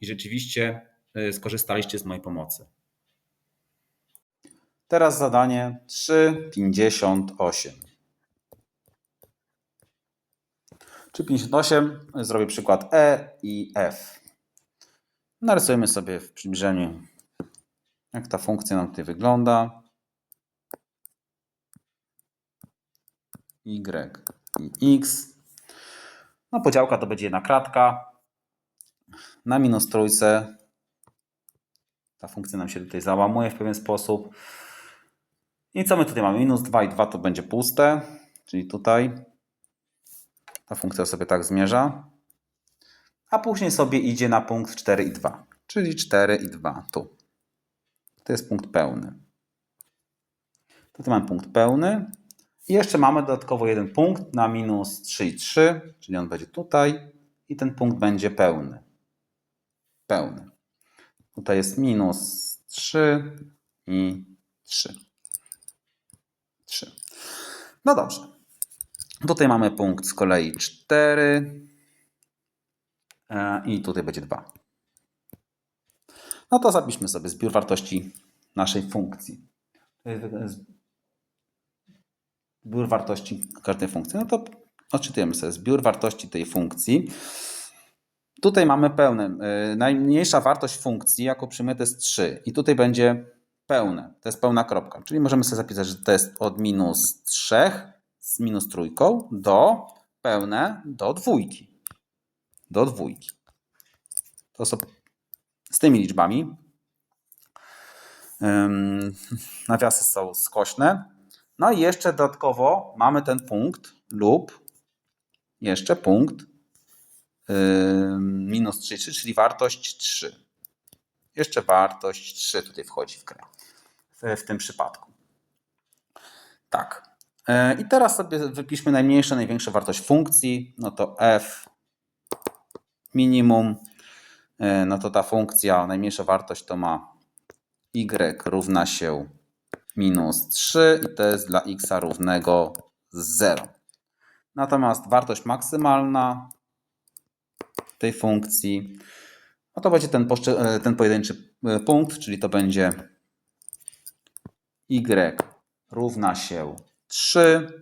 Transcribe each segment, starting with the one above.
i rzeczywiście y, skorzystaliście z mojej pomocy. Teraz zadanie 3,58. 3,58 zrobię przykład E i F. Narysujemy sobie w przybliżeniu, jak ta funkcja nam tutaj wygląda. Y i X. No podziałka to będzie jedna kratka. Na minus trójce ta funkcja nam się tutaj załamuje w pewien sposób. I co my tutaj mamy? Minus 2 i 2 to będzie puste, czyli tutaj ta funkcja sobie tak zmierza. A później sobie idzie na punkt 4 i 2, czyli 4 i 2 tu. To jest punkt pełny. Tutaj mamy punkt pełny. I jeszcze mamy dodatkowo jeden punkt na minus 3 i 3, czyli on będzie tutaj i ten punkt będzie pełny. Pełny. Tutaj jest minus 3 i 3. 3. No dobrze. Tutaj mamy punkt z kolei 4 e, i tutaj będzie 2. No to zapiszmy sobie zbiór wartości naszej funkcji. Zbiór wartości każdej funkcji. No to odczytujemy sobie zbiór wartości tej funkcji. Tutaj mamy pełne. e, Najmniejsza wartość funkcji jako przyjmę to jest 3 i tutaj będzie pełne. To jest pełna kropka. Czyli możemy sobie zapisać, że to jest od minus 3 z minus trójką do pełne do dwójki. Do dwójki. To są z tymi liczbami. Nawiasy są skośne. No i jeszcze dodatkowo mamy ten punkt lub jeszcze punkt minus 3, czyli wartość 3. Jeszcze wartość 3 tutaj wchodzi w grę w, tym przypadku. Tak. E, I teraz sobie wypiszmy najmniejszą, największą wartość funkcji. No to f minimum. E, No to ta funkcja, najmniejsza wartość to ma y równa się minus 3 i to jest dla x równego 0. Natomiast wartość maksymalna tej funkcji, no to będzie ten, e, ten pojedynczy e, punkt, czyli to będzie y równa się 3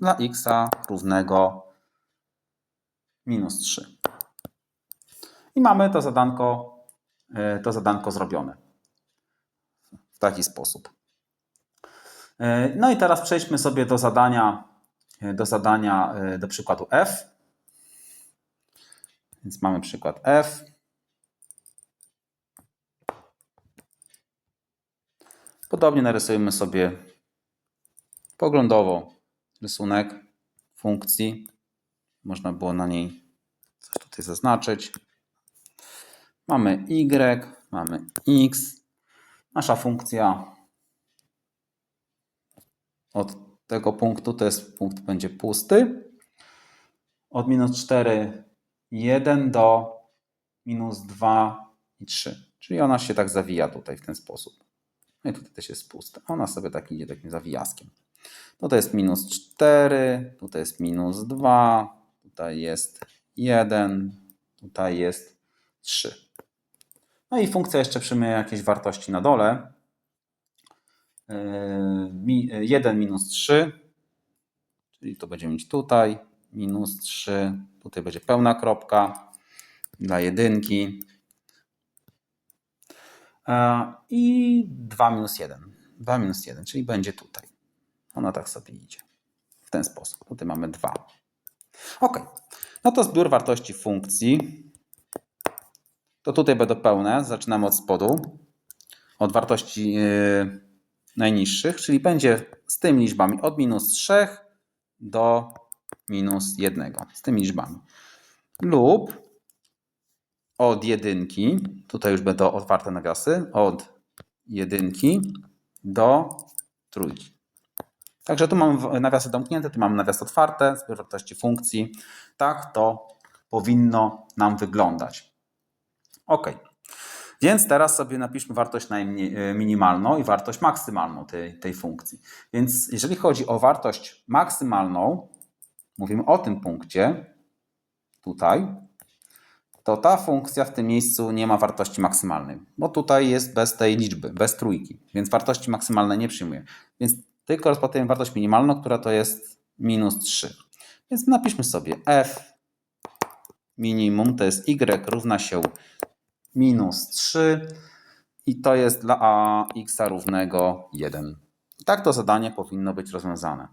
dla x równego minus 3. I mamy to zadanko, e, to zadanko zrobione w taki sposób. No i teraz przejdźmy sobie do zadania, do zadania, do przykładu f. Więc mamy przykład f. Podobnie narysujemy sobie poglądowo rysunek funkcji. Można było na niej coś tutaj zaznaczyć. Mamy y, mamy x. Nasza funkcja od tego punktu to jest punkt będzie pusty. Od minus 4, 1 do minus 2 i 3. Czyli ona się tak zawija tutaj w ten sposób. No i tutaj też jest pusta. Ona sobie tak idzie takim zawijaskiem. Tutaj jest minus 4, tutaj jest minus 2, tutaj jest 1, tutaj jest 3. No i funkcja jeszcze przyjmuje jakieś wartości na dole. Yy, 1 minus 3, czyli to będziemy mieć tutaj, minus 3, tutaj będzie pełna kropka dla jedynki E, i 2 minus 1. 2 minus 1, czyli będzie tutaj. Ona tak sobie idzie. W ten sposób. Tutaj mamy 2. Ok. No to zbiór wartości funkcji. To tutaj będą pełne. Zaczynamy od spodu. Od wartości yy, najniższych, czyli będzie z tymi liczbami od minus 3 do minus 1. Z tymi liczbami. Lub od jedynki, tutaj już będą otwarte nawiasy, od jedynki do trójki. Także tu mam nawiasy domknięte, tu mam nawiasy otwarte, zbiór wartości funkcji. Tak to powinno nam wyglądać. Ok. Więc teraz sobie napiszmy wartość najmniej, minimalną i wartość maksymalną tej, tej funkcji. Więc jeżeli chodzi o wartość maksymalną, mówimy o tym punkcie, tutaj, to ta funkcja w tym miejscu nie ma wartości maksymalnej, bo tutaj jest bez tej liczby, bez trójki, więc wartości maksymalne nie przyjmuje. Więc tylko rozpatrujemy wartość minimalną, która to jest minus 3. Więc napiszmy sobie f minimum to jest y równa się minus 3 i to jest dla a x równego 1. Tak to zadanie powinno być rozwiązane.